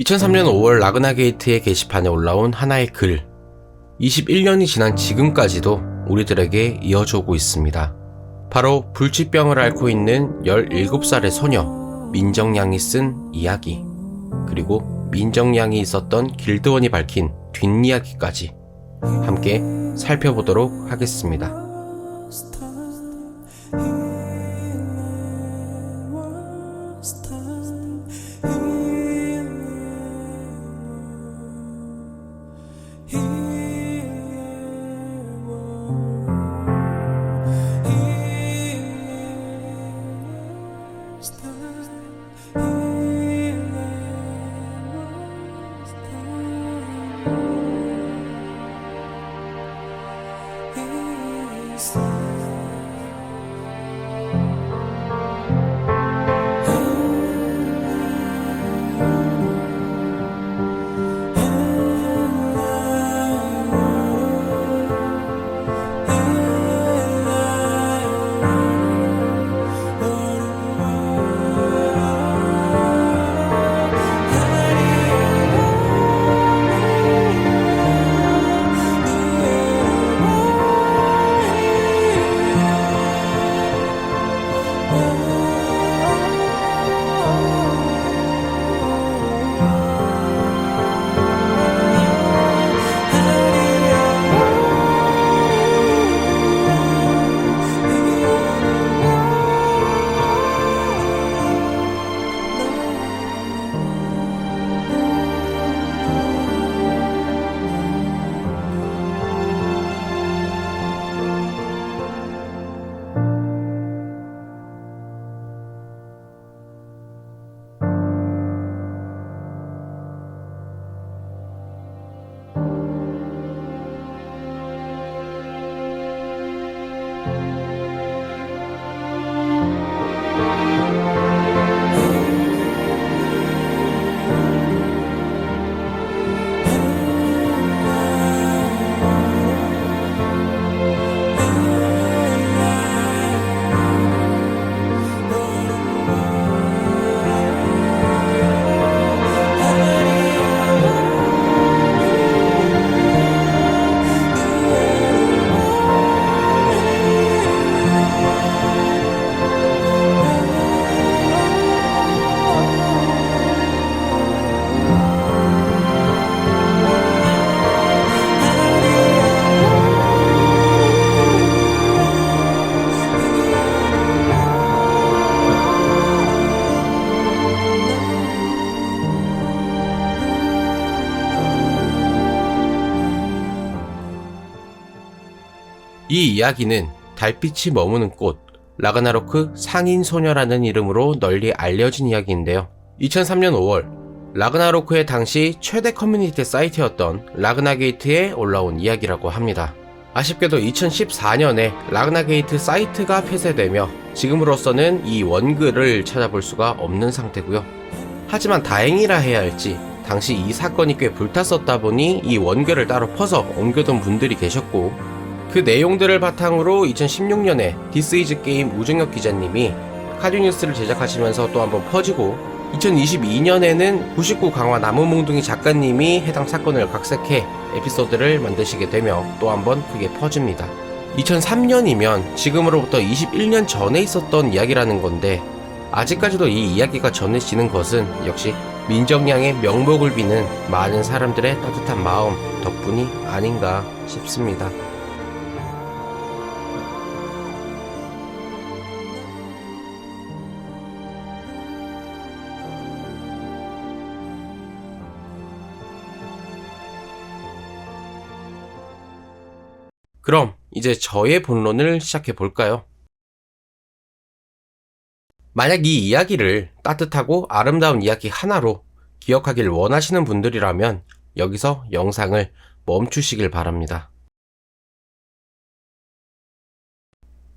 2003년 5월 라그나 게이트의 게시판에 올라온 하나의 글. 21년이 지난 지금까지도 우리들에게 이어져 오고 있습니다. 바로 불치병을 앓고 있는 17살의 소녀, 민정양이 쓴 이야기. 그리고 민정양이 있었던 길드원이 밝힌 뒷이야기까지 함께 살펴보도록 하겠습니다. slide. 이 이야기는 달빛이 머무는 꽃, 라그나로크 상인 소녀라는 이름으로 널리 알려진 이야기인데요. 2003년 5월, 라그나로크의 당시 최대 커뮤니티 사이트였던 라그나게이트에 올라온 이야기라고 합니다. 아쉽게도 2014년에 라그나게이트 사이트가 폐쇄되며 지금으로서는 이 원글을 찾아볼 수가 없는 상태고요. 하지만 다행이라 해야 할지 당시 이 사건이 꽤 불탔었다 보니 이 원글을 따로 퍼서 옮겨둔 분들이 계셨고 그 내용들을 바탕으로 2016년에 디스이즈 게임 우정혁 기자님이 카드뉴스를 제작하시면서 또 한번 퍼지고 2022년에는 99 강화 나무몽둥이 작가님이 해당 사건을 각색해 에피소드를 만드시게 되며 또 한번 크게 퍼집니다. 2003년이면 지금으로부터 21년 전에 있었던 이야기라는 건데 아직까지도 이 이야기가 전해지는 것은 역시 민정양의 명복을 비는 많은 사람들의 따뜻한 마음 덕분이 아닌가 싶습니다. 그럼 이제 저의 본론을 시작해 볼까요? 만약 이 이야기를 따뜻하고 아름다운 이야기 하나로 기억하길 원하시는 분들이라면 여기서 영상을 멈추시길 바랍니다.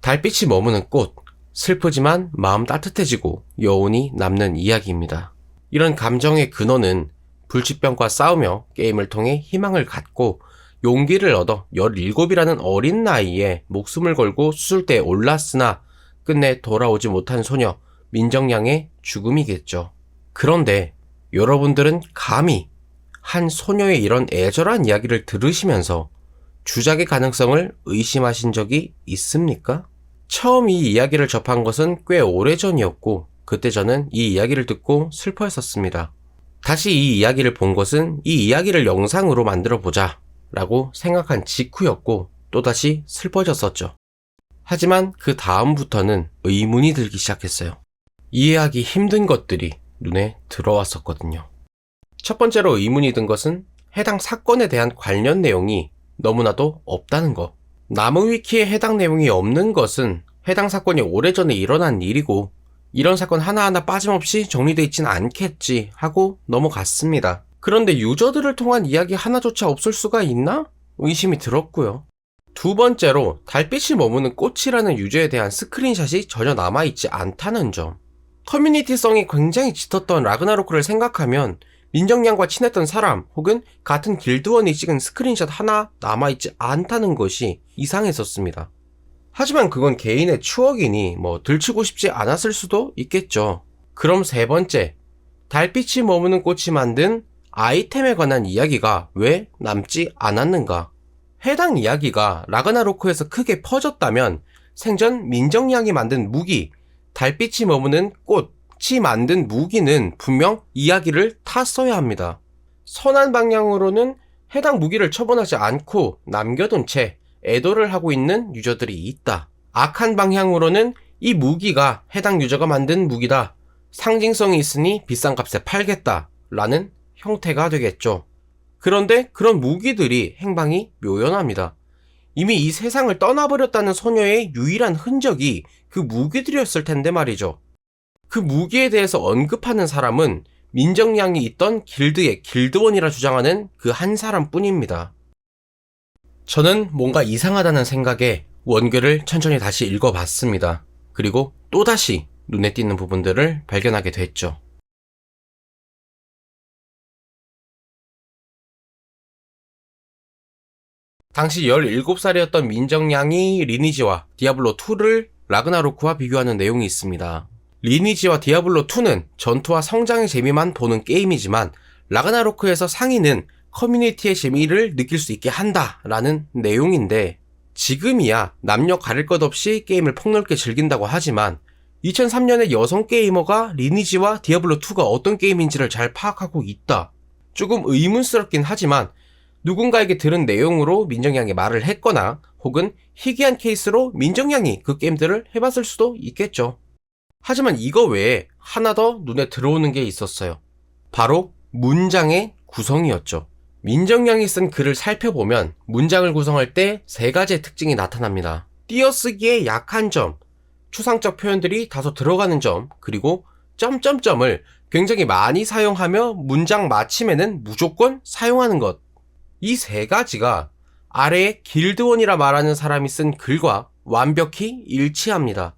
달빛이 머무는 꽃, 슬프지만 마음 따뜻해지고 여운이 남는 이야기입니다. 이런 감정의 근원은 불치병과 싸우며 게임을 통해 희망을 갖고 용기를 얻어 17이라는 어린 나이에 목숨을 걸고 수술대에 올랐으나 끝내 돌아오지 못한 소녀 민정양의 죽음이겠죠. 그런데 여러분들은 감히 한 소녀의 이런 애절한 이야기를 들으시면서 주작의 가능성을 의심하신 적이 있습니까? 처음 이 이야기를 접한 것은 꽤 오래 전이었고, 그때 저는 이 이야기를 듣고 슬퍼했었습니다. 다시 이 이야기를 본 것은 이 이야기를 영상으로 만들어 보자 라고 생각한 직후였고, 또다시 슬퍼졌었죠. 하지만 그 다음부터는 의문이 들기 시작했어요. 이해하기 힘든 것들이 눈에 들어왔었거든요. 첫 번째로 의문이 든 것은 해당 사건에 대한 관련 내용이 너무나도 없다는 것. 나무 위키에 해당 내용이 없는 것은 해당 사건이 오래전에 일어난 일이고 이런 사건 하나하나 빠짐없이 정리되어 있진 않겠지 하고 넘어갔습니다. 그런데 유저들을 통한 이야기 하나조차 없을 수가 있나? 의심이 들었고요. 두 번째로 달빛이 머무는 꽃이라는 유저에 대한 스크린샷이 전혀 남아있지 않다는 점. 커뮤니티성이 굉장히 짙었던 라그나로크를 생각하면 민정양과 친했던 사람 혹은 같은 길드원이 찍은 스크린샷 하나 남아있지 않다는 것이 이상했었습니다. 하지만 그건 개인의 추억이니 뭐 들추고 싶지 않았을 수도 있겠죠. 그럼 세 번째, 달빛이 머무는 꽃이 만든 아이템에 관한 이야기가 왜 남지 않았는가? 해당 이야기가 라그나로크에서 크게 퍼졌다면 생전 민정양이 만든 무기, 달빛이 머무는 꽃이 만든 무기는 분명 이야기를 탔어야 합니다. 선한 방향으로는 해당 무기를 처분하지 않고 남겨둔 채 애도를 하고 있는 유저들이 있다. 악한 방향으로는 이 무기가 해당 유저가 만든 무기다. 상징성이 있으니 비싼 값에 팔겠다. 라는 형태가 되겠죠. 그런데 그런 무기들이 행방이 묘연합니다. 이미 이 세상을 떠나버렸다는 소녀의 유일한 흔적이 그 무기들이었을 텐데 말이죠. 그 무기에 대해서 언급하는 사람은 민정양이 있던 길드의 길드원이라 주장하는 그 한 사람 뿐입니다. 저는 뭔가 이상하다는 생각에 원글을 천천히 다시 읽어봤습니다. 그리고 또다시 눈에 띄는 부분들을 발견하게 됐죠. 당시 17살이었던 민정양이 리니지와 디아블로2를 라그나로크와 비교하는 내용이 있습니다. 리니지와 디아블로2는 전투와 성장의 재미만 보는 게임이지만 라그나로크에서 상위는 커뮤니티의 재미를 느낄 수 있게 한다라는 내용인데 지금이야 남녀 가릴 것 없이 게임을 폭넓게 즐긴다고 하지만 2003년에 여성 게이머가 리니지와 디아블로2가 어떤 게임인지를 잘 파악하고 있다. 조금 의문스럽긴 하지만 누군가에게 들은 내용으로 민정양이 말을 했거나 혹은 희귀한 케이스로 민정양이 그 게임들을 해봤을 수도 있겠죠. 하지만 이거 외에 하나 더 눈에 들어오는 게 있었어요. 바로 문장의 구성이었죠. 민정양이 쓴 글을 살펴보면 문장을 구성할 때 세 가지의 특징이 나타납니다. 띄어쓰기의 약한 점, 추상적 표현들이 다소 들어가는 점, 그리고 점점점을 굉장히 많이 사용하며 문장 마침에는 무조건 사용하는 것. 이 세 가지가 아래에 길드원이라 말하는 사람이 쓴 글과 완벽히 일치합니다.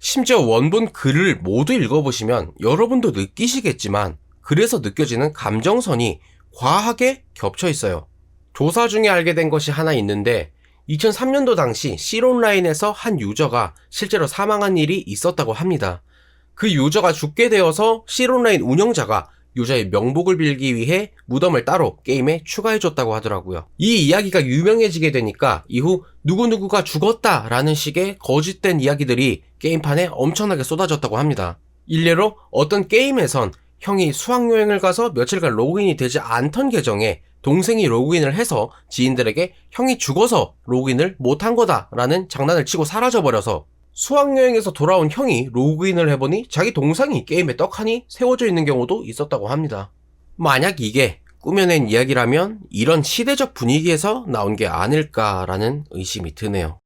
심지어 원본 글을 모두 읽어보시면 여러분도 느끼시겠지만 그래서 느껴지는 감정선이 과하게 겹쳐 있어요. 조사 중에 알게 된 것이 하나 있는데 2003년도 당시 실온라인에서 한 유저가 실제로 사망한 일이 있었다고 합니다. 그 유저가 죽게 되어서 실온라인 운영자가 유저의 명복을 빌기 위해 무덤을 따로 게임에 추가해줬다고 하더라고요. 이 이야기가 유명해지게 되니까 이후 누구누구가 죽었다 라는 식의 거짓된 이야기들이 게임판에 엄청나게 쏟아졌다고 합니다. 일례로 어떤 게임에선 형이 수학여행을 가서 며칠간 로그인이 되지 않던 계정에 동생이 로그인을 해서 지인들에게 형이 죽어서 로그인을 못한 거다 라는 장난을 치고 사라져버려서 수학여행에서 돌아온 형이 로그인을 해보니 자기 동상이 게임에 떡하니 세워져 있는 경우도 있었다고 합니다. 만약 이게 꾸며낸 이야기라면 이런 시대적 분위기에서 나온 게 아닐까라는 의심이 드네요.